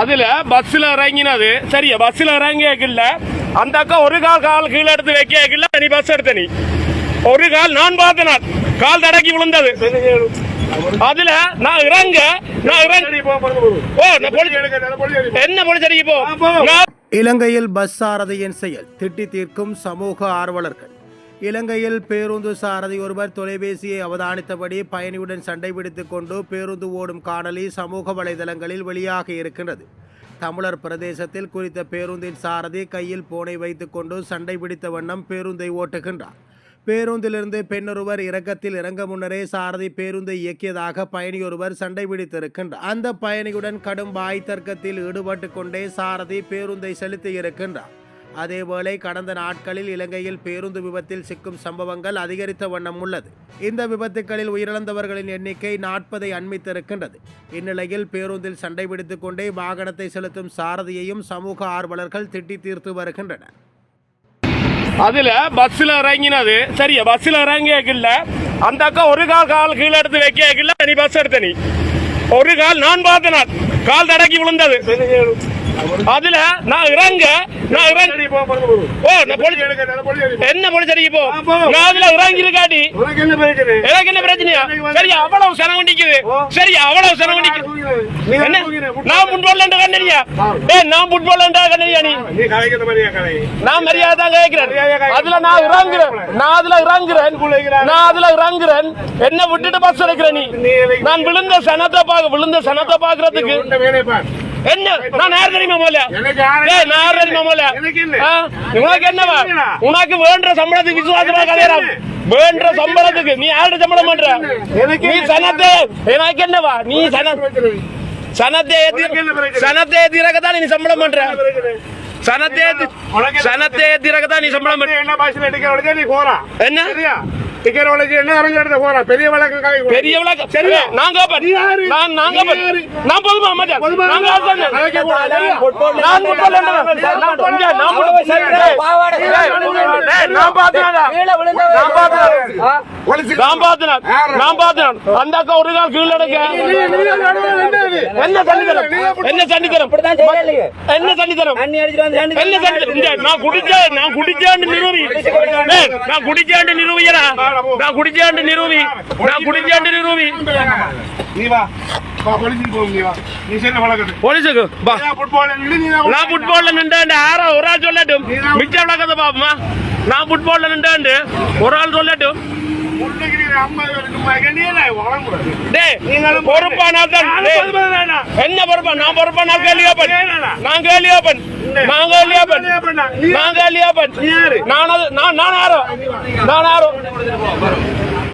அதுல பஸ்ல இறங்கினது. சரியா பஸ்ல இறங்கியக்கில்ல அந்த அக்கா ஒரு கால் கால் கீழே எடுத்து வைக்கல நீ பஸ் எடுத்த நீ. ஒரு கால் நான் பார்த்தேன் நான். கால் தடக்கி விழுந்தது. அதுல நான் இறங்க நான் இறங்க. ஓ நான் போலீஸ் என்ன போலீஸ் அடிக்க போ? இலங்கையில் பஸ் சாரதியின் செயல் திட்டி தீர்க்கும் சமூக ஆர்வலர்கள். இலங்கையில் பேருந்து சாரதி ஒருவர் தொலைபேசியை அவதானித்தபடி பயணியுடன் சண்டை பிடித்துக் கொண்டு பேருந்து ஓடும் காணொலி சமூக வலைதளங்களில் வெளியாக இருக்கின்றது. தமிழர் பிரதேசத்தில் குறித்த பேருந்தின் சாரதி கையில் போனை வைத்துக்கொண்டு சண்டை பிடித்த வண்ணம் பேருந்தை ஓட்டுகின்றார். பேருந்திலிருந்து பெண்ணொருவர் இறக்கத்தில் இறங்க முன்னரே சாரதி பேருந்தை இயக்கியதாக பயணியொருவர் சண்டை பிடித்திருக்கின்றார். அந்த பயணியுடன் கடும் வாய் தர்க்கத்தில் ஈடுபட்டு கொண்டே சாரதி பேருந்தை செலுத்தி இருக்கின்றார். அதேவேளை கடந்த நாட்களில் இலங்கையில் பேருந்து விபத்தில் சிக்கும் சம்பவங்கள் அதிகரித்த வண்ணம் உள்ளது. இந்த விபத்துகளில் உயிரிழந்தவர்களின் எண்ணிக்கை நாற்பதை அண்மித்திருக்கின்றது. இந்நிலையில் பேருந்தில் சண்டை பிடித்துக் கொண்டே வாகனத்தை செலுத்தும் சாரதியையும் சமூக ஆர்வலர்கள் திட்டி தீர்த்து வருகின்றனர். அதுல பஸ்ல இறங்கினது. சரியா பஸ்ல இறங்கியக்கில்ல அந்த அக்கா ஒரு கால் கால் கீழே எடுத்து வைக்கல நீ பஸ் எடுத்த நீ ஒரு கால் நான் பார்த்தேன் கால் தடக்கி விழுந்தது. அதுல நான் இறங்க நான் இறங்க. ஓ நான் போலீஸ் என்ன போலீஸ் அடிக்க போ? நான் அதுல இறங்கி இருக்காடி எனக்கு என்ன பிரச்சனையா? சரியா அவ்வளவு செலவு நிக்குது சரியா அவ்வளவு செலவு நிக்குது என்ன? நான் ஃபுட்பால் கண்டறியா? ஏ நான் ஃபுட்பால் கண்டறியா நீ? நான் மரியாதை தான் கேட்கிறேன். அதுல நான் இறங்குறேன். நான் அதுல இறங்குறேன். நான் அதுல இறங்குறேன். என்ன விட்டுட்டு பஸ் எடுக்கிறேன் நீ? நான் விழுந்த சனத்தை பாக்க விழுந்த சனத்தை பாக்குறதுக்கு என்ன? நான் யார் தெரியுமா ஏய், நான் யார் தெரியுமா. ஆ? உனக்கு என்னவா உனக்கு வேண்ட சம்பளத்துக்கு விசுவாசமா கலையறாம் வேண்ட சம்பளத்துக்கு நீ யாரு சம்பளம் பண்ற நீ. சனத்தை எனக்கு என்னவா நீ சன சனத்தை ஏத்தி? சனத்தை ஏத்திரக்கத்தான் நீ சம்பளம் பண்ற சனத்தை சனத்தை ஏத்திரக்கத்தான் நீ சம்பளம் பண்ற என்ன உடைச்சா நீ போறா என்ன டிக்கெட் என்ன இறங்கி எடுத்து போறா? பெரிய வழக்கு பெரிய விளக்கம் சரி நான் கேப்பேன் நீ யாரு? நான் நான் நீ கேப்பேன் யாரு? நான் பொதுமா மச்சான் பொதுமா நான் கூடாது. நான் ஃபுட்பால் நான் ஃபுட்பால் நான் பார்த்தேன் நான் பார்த்தேன் அந்த அக்கா ஒரு கால் கீழ எடுக்க என்ன சண்டித்தரம் என்ன சண்டித்தரம் என்ன சண்டித்தரம் என்ன சண்டித்தரம் இங்க நான் குடிச்சேன் நான் குடிச்சேன்னு நிரூபி. டேய், நான் குடிச்சேன்னு நிரூபியடா. நான் குடிச்சேன்னு நிரூபி. நான் குடிச்சேன்னு நிரூபி. நீ வா. வா போலீஸுக்கு போ நீ வா. நீ சென்ன வழக்கத்து. போலீஸுக்கு பா ஃபுட்பால் நீ நான் ஃபுட்பால்ல நின்றாண்டு ஆறா ஒரு ஆள் சொல்லட்டும். மிச்ச விளக்கத்தை பாப்போமா நான் ஃபுட்பால்ல நின்றாண்டு ஒரு ஆள் சொல்லட்டும் டேய் பொறுப்பானா தான். டேய், என்ன பொறுப்பா? நான் பொறுப்பா? நான் கேள்வியாப்பன் நான்? கேள்வியாப்பன் நான் கேள்வியாப்பன் நான் கேள்வியாப்பன் நான் நான் ஆரோ நான் ஆரோ